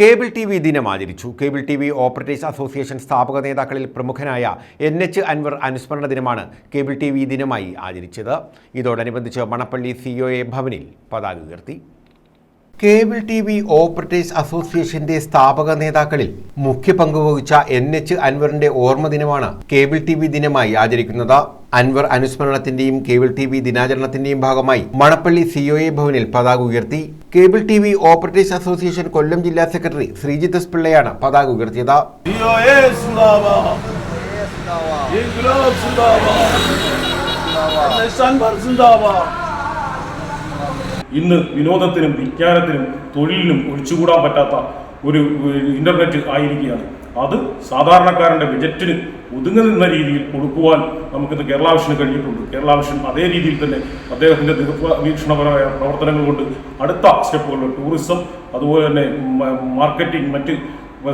Cable T V ദിനം ആചരിച്ചു. Cable T V operators association സ്ഥാപക നേതാക്കളിൽ പ്രമുഖനായ എൻ എച്ച് അൻവർ അനുസ്മരണ ദിനമാണ് കേബിൾ ടി വി ദിനമായി ആചരിച്ചത്. ഇതോടനുബന്ധിച്ച് മണപ്പള്ളി സി ഒ എ ഭവനിൽ പതാക ഉയർത്തി. കേബിൾ ടി വി ഓപ്പറേറ്റേഴ്സ് അസോസിയേഷന്റെ സ്ഥാപക നേതാക്കളിൽ മുഖ്യ പങ്കുവഹിച്ച എൻ എച്ച് അൻവറിന്റെ ഓർമ്മ ദിനമാണ് കേബിൾ ടി വി ദിനമായി ആചരിക്കുന്നത്. അൻവർ അനുസ്മരണത്തിന്റെയും കേബിൾ ടി വി ദിനാചരണത്തിന്റെയും ഭാഗമായി മണപ്പള്ളി സി ഒ എ ഭവനിൽ പതാക ഉയർത്തി. Cable TV operators association Kollam ജില്ലാ സെക്രട്ടറി ശ്രീജിത്ത് എസ് പിള്ളയാണ് പതാക ഉയർത്തിയത്. ഇൻക്ലാബ് ഇന്ന് വിനോദത്തിനും വിജ്ഞാനത്തിനും തൊഴിലിനും ഒഴിച്ചുകൂടാൻ പറ്റാത്ത ഒരു ഇന്റർനെറ്റ് ആയിരിക്കുകയാണ്. അത് സാധാരണക്കാരന്റെ ബജറ്റിന് ഒതുങ്ങുന്ന രീതിയിൽ കൊടുക്കുവാൻ നമുക്കിന്ന് കേരള വിഷന് കഴിഞ്ഞിട്ടുണ്ട്. കേരള വിഷൻ അതേ രീതിയിൽ തന്നെ അദ്ദേഹത്തിന്റെ ദീർഘവീക്ഷണപരമായ പ്രവർത്തനങ്ങൾ കൊണ്ട് അടുത്ത സ്റ്റെപ്പുകളിൽ ടൂറിസം അതുപോലെ തന്നെ മാർക്കറ്റിംഗ് മറ്റ്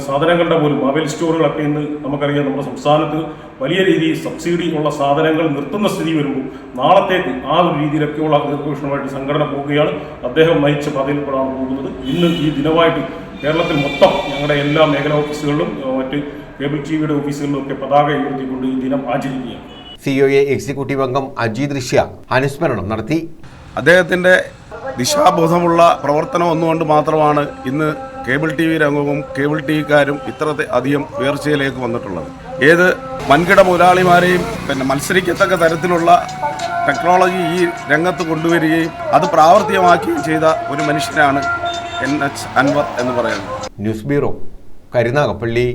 സാധനങ്ങളുടെ പോലും മൊബൈൽ സ്റ്റോറുകളൊക്കെ ഇന്ന് നമുക്കറിയാം നമ്മുടെ സംസ്ഥാനത്ത് വലിയ രീതിയിൽ സബ്സിഡി ഉള്ള സാധനങ്ങൾ നിർത്തുന്ന സ്ഥിതി വരുമ്പോൾ നാളത്തേക്ക് ആ ഒരു രീതിയിലൊക്കെയുള്ള ദീർഘവീക്ഷണമായിട്ട് സംഘടന പോവുകയാണ്. അദ്ദേഹം നയിച്ച പാതയിൽപ്പെടാൻ പോകുന്നത്. ഇന്ന് ഈ ദിനമായിട്ട് കേരളത്തിൽ മൊത്തം ഞങ്ങളുടെ എല്ലാ മേഖലാ ഓഫീസുകളിലും മറ്റ് കേബിൾ ടി വിയുടെ ഓഫീസുകളിലും ഒക്കെ പതാക ഉയർത്തിക്കൊണ്ട് ഈ ദിനം ആചരിക്കുകയാണ്. സി ഒ എ എക്സിക്യൂട്ടീവ് അംഗം അജി ദൃശ്യ അനുസ്മരണം നടത്തി. അദ്ദേഹത്തിന്റെ ദിശാബോധമുള്ള പ്രവർത്തനം ഒന്നുകൊണ്ട് മാത്രമാണ് ഇന്ന് കേബിൾ ടി വി രംഗവും കേബിൾ ടി വിക്കാരും ഇത്ര അധികം ഉയർച്ചയിലേക്ക് വന്നിട്ടുള്ളത്. ഏത് വൻകിട മുതലാളിമാരെയും പിന്നെ മത്സരിക്കത്തക്ക തരത്തിലുള്ള ടെക്നോളജി ഈ രംഗത്ത് കൊണ്ടുവരികയും അത് പ്രാവർത്തികമാക്കുകയും ചെയ്ത ഒരു മനുഷ്യനാണ് എൻ എച്ച് അൻവർ എന്ന് പറയുന്നത്. News bureau Karunagappally.